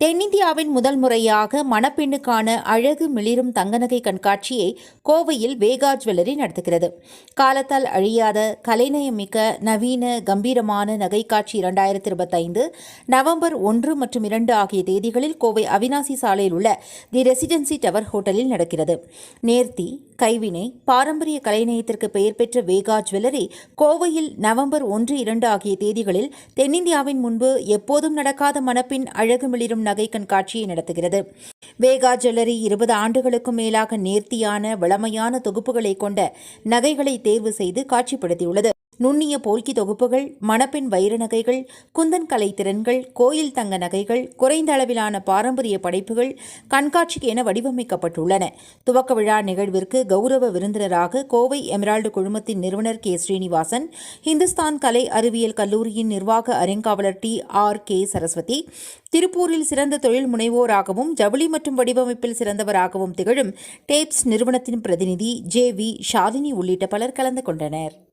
தென்னிந்தியாவின் முதல் முறையாக மணப்பெண்ணுக்கான அழகு மிளிரும் தங்கநகை கண்காட்சியை கோவையில் வேகா ஜுவல்லரி நடத்துகிறது. காலத்தால் அழியாத கலைநயமிக்க நவீன கம்பீரமான நகை காட்சி இரண்டாயிரத்தி இருபத்தைந்து நவம்பர் ஒன்று மற்றும் இரண்டு ஆகிய தேதிகளில் கோவை அவினாசி சாலையில் உள்ள தி ரெசிடென்சி டவர் ஹோட்டலில் நடக்கிறது. நேர்த்தி கைவினை பாரம்பரிய கலைநயத்திற்கு பெயர் பெற்ற வேகா ஜுவல்லரி கோவையில் நவம்பர் ஒன்று இரண்டு ஆகிய தேதிகளில் தென்னிந்தியாவின் முன்பு எப்போதும் நடக்காத மணப்பின் அழகு மிளிரும் நகை கண்காட்சியை நடத்துகிறது. வேகா ஜுவல்லரி இருபது ஆண்டுகளுக்கும் மேலாக நேர்த்தியான வளமையான தொகுப்புகளை கொண்ட நகைகளை தேர்வு செய்து காட்சிப்படுத்தியுள்ளது. நுண்ணிய போல்கி தொகுப்புகள் மணப்பெண் வைர நகைகள் குந்தன் கலை திறன்கள் கோயில் தங்க நகைகள் குறைந்த அளவிலான பாரம்பரிய படைப்புகள் கண்காட்சிக்கு என வடிவமைக்கப்பட்டுள்ளன. துவக்க விழா நிகழ்விற்கு கௌரவ விருந்தினராக கோவை எமரால்டு குழுமத்தின் நிறுவனர் கே. ஸ்ரீனிவாசன் இந்துஸ்தான் கலை அறிவியல் கல்லூரியின் நிர்வாக அறங்காவலர் டி. ஆர். கே. சரஸ்வதி திருப்பூரில் சிறந்த தொழில் முனைவோராகவும் ஜவுளி மற்றும் வடிவமைப்பில் சிறந்தவராகவும் திகழும் டேப்ஸ் நிறுவனத்தின் பிரதிநிதி ஜே. வி. ஷாலினி உள்ளிட்ட பலர் கலந்து கொண்டனர்.